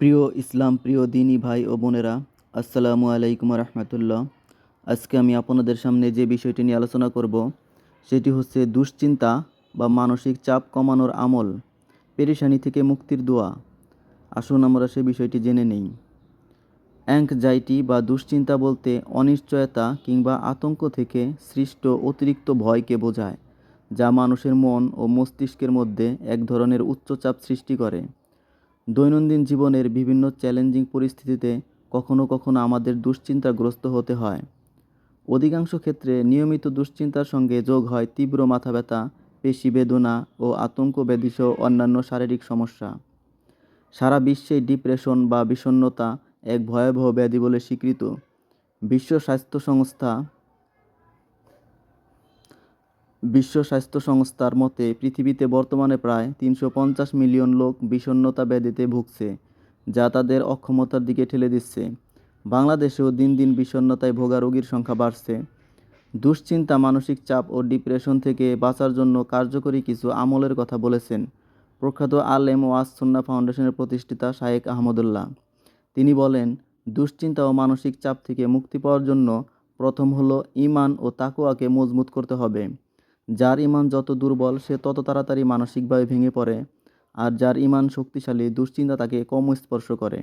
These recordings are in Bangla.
প্রিয় ইসলাম, প্রিয় দিনী ভাই ও বোনেরা, আসসালামু আলাইকুম রহমতুল্লাহ। আজকে আমি আপনাদের সামনে যে বিষয়টি নিয়ে আলোচনা করব, সেটি হচ্ছে দুশ্চিন্তা বা মানসিক চাপ কমানোর আমল, পেরেশানি থেকে মুক্তির দোয়া। আসুন আমরা সে বিষয়টি জেনে নেই। অ্যাংজাইটি বা দুশ্চিন্তা বলতে অনিশ্চয়তা কিংবা আতঙ্ক থেকে সৃষ্ট অতিরিক্ত ভয়কে বোঝায়, যা মানুষের মন ও মস্তিষ্কের মধ্যে এক ধরনের উচ্চচাপ সৃষ্টি করে। দৈনন্দিন জীবনের বিভিন্ন চ্যালেঞ্জিং পরিস্থিতিতে কখনো কখনো আমাদের দুশ্চিন্তাগ্রস্ত হতে হয়। অধিকাংশ ক্ষেত্রে নিয়মিত দুশ্চিন্তার সঙ্গে যোগ হয় তীব্র মাথা ব্যথা পেশি বেদনা ও আতঙ্ক ব্যাধিসহ অন্যান্য শারীরিক সমস্যা। সারা বিশ্বে ডিপ্রেশন বা বিষণ্ণতা এক ভয়াবহ ব্যাধি বলে স্বীকৃত। বিশ্ব স্বাস্থ্য সংস্থা বিশ্ব স্বাস্থ্য সংস্থার মতে, পৃথিবীতে বর্তমানে প্রায় তিনশো পঞ্চাশ মিলিয়ন লোক বিষণ্ণতা ব্যাধিতে ভুগছে, যা তাদের অক্ষমতার দিকে ঠেলে দিচ্ছে। বাংলাদেশেও দিন দিন বিষণ্ণতায় ভোগা রোগীর সংখ্যা বাড়ছে। দুশ্চিন্তা, মানসিক চাপ ও ডিপ্রেশন থেকে বাঁচার জন্য কার্যকরী কিছু আমলের কথা বলেছেন প্রখ্যাত আলেম ও আসন্না ফাউন্ডেশনের প্রতিষ্ঠিতা শায়েক আহমদুল্লাহ। তিনি বলেন, দুশ্চিন্তা ও মানসিক চাপ থেকে মুক্তি পাওয়ার জন্য প্রথম হলো ইমান ও তাকুয়াকে মজবুত করতে হবে। যার ইমান যত দুর্বল, সে তত তাড়াতাড়ি মানসিকভাবে ভেঙে পড়ে, আর যার ইমান শক্তিশালী, দুশ্চিন্তা তাকে কম স্পর্শ করে।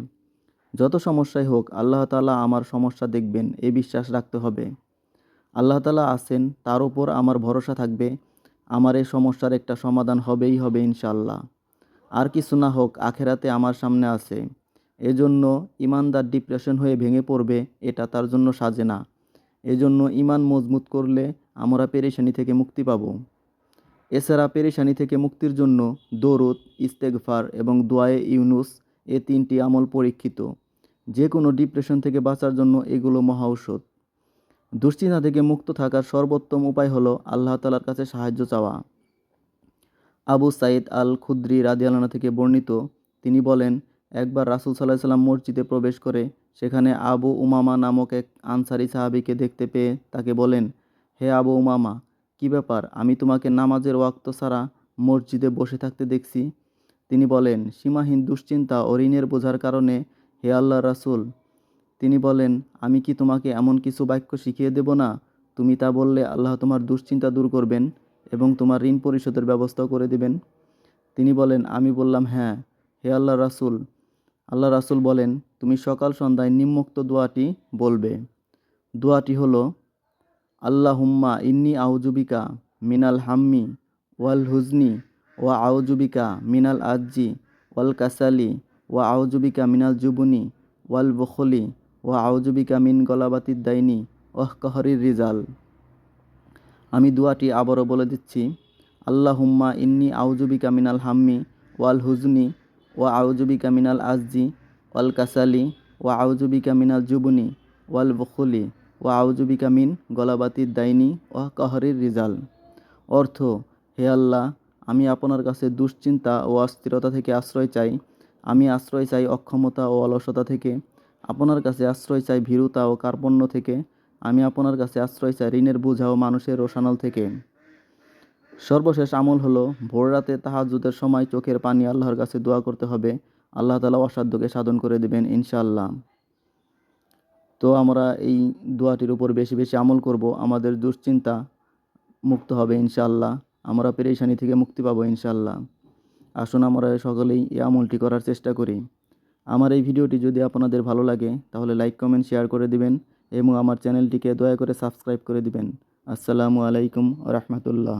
যত সমস্যাই হোক, আল্লাহ তালা আমার সমস্যা দেখবেন, এ বিশ্বাস রাখতে হবে। আল্লাহ তালা আছেন, তার উপর আমার ভরসা থাকবে, আমার এই সমস্যার একটা সমাধান হবেই হবে ইনশাল্লাহ আর কিছু না হোক, আখেরাতে আমার সামনে আছে। এজন্য ইমানদার ডিপ্রেশন হয়ে ভেঙে পড়বে, এটা তার জন্য সাজে না। এজন্য ইমান মজবুত করলে আমরা পেরেশানি থেকে মুক্তি পাব। এছাড়া পেরেশানি থেকে মুক্তির জন্য দরুদ ইস্তেকফার এবং দোয়ায়ে ইউনুস এ তিনটি আমল পরীক্ষিত। যে কোনো ডিপ্রেশন থেকে বাঁচার জন্য এগুলো মহা ঔষধ। দুশ্চিন্তা থেকে মুক্ত থাকার সর্বোত্তম উপায় হলো আল্লাহ তালার কাছে সাহায্য চাওয়া। আবু সাইদ আল খুদ্রি রাদিয়ালানা থেকে বর্ণিত, তিনি বলেন, একবার রাসুল সাল্লাহ সাল্লাম মসজিদে প্রবেশ করে সেখানে আবু উমামা নামক এক আনসারি সাহাবিকে দেখতে পেয়ে তাকে বলেন হে আবু উমামা, কি ব্যাপার? আমি তোমাকে নামাজের ওয়াক্ত ছাড়া মসজিদে বসে থাকতে দেখছি। তিনি বলেন, সীমাহীন দুশ্চিন্তা ও ঋণের বোঝার কারণে, হে আল্লাহ রাসুল। তিনি বলেন, আমি কি তোমাকে এমন কিছু বাক্য শিখিয়ে দেব না? তুমি তা বললে আল্লাহ তোমার দুশ্চিন্তা দূর করবেন এবং তোমার ঋণ পরিশোধের ব্যবস্থাও করে দেবেন। তিনি বলেন, আমি বললাম হ্যাঁ হে আল্লাহ রাসুল। আল্লাহ রাসুল বলেন, তুমি সকাল সন্ধ্যায় নিম্মুক্ত দোয়াটি বলবে। দোয়াটি হলো আল্লাহ হুম্মা ইন্নি আউজুবিকা মিনাল হাম্মি ওয়াল হুজনি ওয়া আউজুবিকা মিনাল আজ্জি ওয়াল কাসালি ওয়া আউজুবিকা মিনাল জুবুনি ওয়াল বখলি ওয়া আউজুবিকা মিন গলাবাতির দাইনি ওয়াহ কহরির রিজাল। আমি দুয়াটি আবারও বলে দিচ্ছি। আল্লাহ হুম্মা ইন্নি আউজুবিকা মিনাল হাম্মি ওয়াল হুজনি ওয়া আউজুবিকা মিনাল আজজি ওয়াল কাসালি ওয়া আউজুবিকা মিনাল জুবনি ওয়াল বখলি ওয়া আউজুবিকা মিন গলাবাতির দাইনি ও কহরির রিজাল। অর্থ, হে আল্লাহ, আমি আপনার কাছে দুশ্চিন্তা ও অস্থিরতা থেকে আশ্রয় চাই। আমি আশ্রয় চাই অক্ষমতা ও অলসতা থেকে। আপনার কাছে আশ্রয় চাই ভীরুতা ও কার্পণ্য থেকে। আমি আপনার কাছে আশ্রয় চাই ঋণের বোঝা ও মানুষের রোশানল থেকে। সর্বশেষ আমল হলো ভোর রাতে তাহাজুদের সময় চোখের পানি আল্লাহর কাছে দোয়া করতে হবে। আল্লাহ তালা অসাধ্যকে সাধন করে দেবেন, ইনশাআল্লাহ। তো আমরা এই দোয়াটির উপর বেশি বেশি আমল করব। আমাদের দুশ্চিন্তা মুক্ত হবে ইনশাআল্লাহ। আমরা পেরেশানি থেকে মুক্তি পাবো ইনশাআল্লাহ। আসুন আমরা সকলেই এই আমলটি করার চেষ্টা করি। আমার এই ভিডিওটি যদি আপনাদের ভালো লাগে, তাহলে লাইক, কমেন্ট, শেয়ার করে দিবেন এবং আমার চ্যানেলটিকে দয়া করে সাবস্ক্রাইব করে দিবেন। আসসালামু আলাইকুম রহমতুল্লাহ।